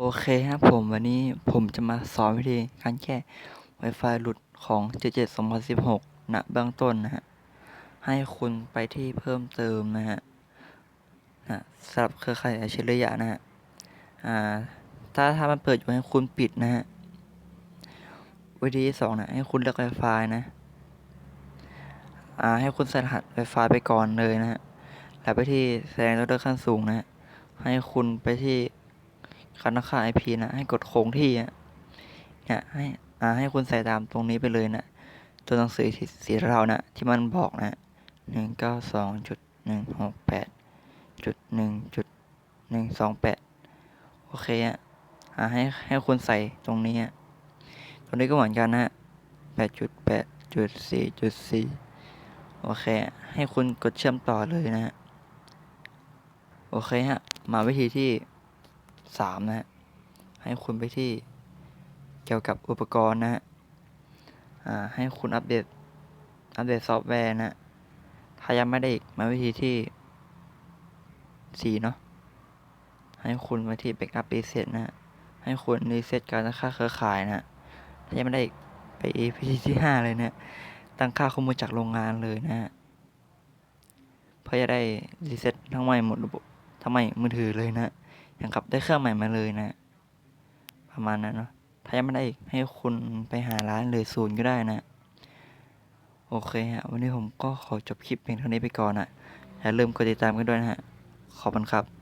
โอเคครับผมวันนี้ผมจะมาสอนวิธีการแก้ Wi-Fi หลุดของ 77 2016ณเบื้องต้นนะฮะ ให้คุณไปที่เพิ่มเติมนะฮะนะสำหรับเครือข่ายอาชิริยะนะฮะ อ่า ถ้าถ้ามันเปิดอยู่ให้คุณปิดนะฮะ วิธีที่สองนะ ให้คุณเลือก Wi-Fi นะ อ่า ให้คุณใส่รหัส Wi-Fi ไปก่อนเลยนะฮะ แล้วไปที่แสดงตัวเลือกขั้นสูงนะฮะ ให้คุณไปที่ การตั้งค่า IP นะให้กดคงที่เนี่ยให้อ่าให้คุณใส่ตามตรงนี้ไปเลยนะ ตัวหนังสือสีสีเทานะที่มันบอกนะหนึ่งเก้าสองจุดหนึ่งหกแปดจุดหนึ่งจุดหนึ่งสองแปดโอเคอะอ่าให้ให้คุณใส่ตรงนี้อะตรงนี้ก็เหมือนกันนะแปดจุดแปดจุดสี่จุดสี่โอเคอะให้คุณกดเชื่อมต่อเลยนะฮะ โอเคฮะ มาวิธีที่ สามนะฮะ ให้คุณไปที่เกี่ยวกับอุปกรณ์นะฮะให้คุณอัปเดต อัปเดตซอฟต์แวร์นะ ถ้ายังไม่ได้อีกมาวิธีที่สี่เนาะ ให้คุณไปที่ Backup Reset นะฮะให้คุณรีเซ็ตการตั้งค่าเครือข่ายนะฮะถ้ายังไม่ได้อีกไปวิธีที่ห้าเลยนะ ตั้งค่าข้อมูลจากโรงงานเลยนะฮะเพื่อจะได้รีเซ็ตทั้งใหม่หมดระบบทั้งใหม่มือถือเลยนะ อย่างกับได้เครื่องใหม่มาเลยนะ ประมาณนั้นเนาะถ้ายังไม่ได้อีกให้คุณไปหาร้านเลยศูนย์ก็ได้นะ โอเคฮะ วันนี้ผมก็ขอจบคลิปเพียงเท่านี้ไปก่อนนะอย่าลืมกดติดตามกันด้วยนะฮะ ขอบคุณครับ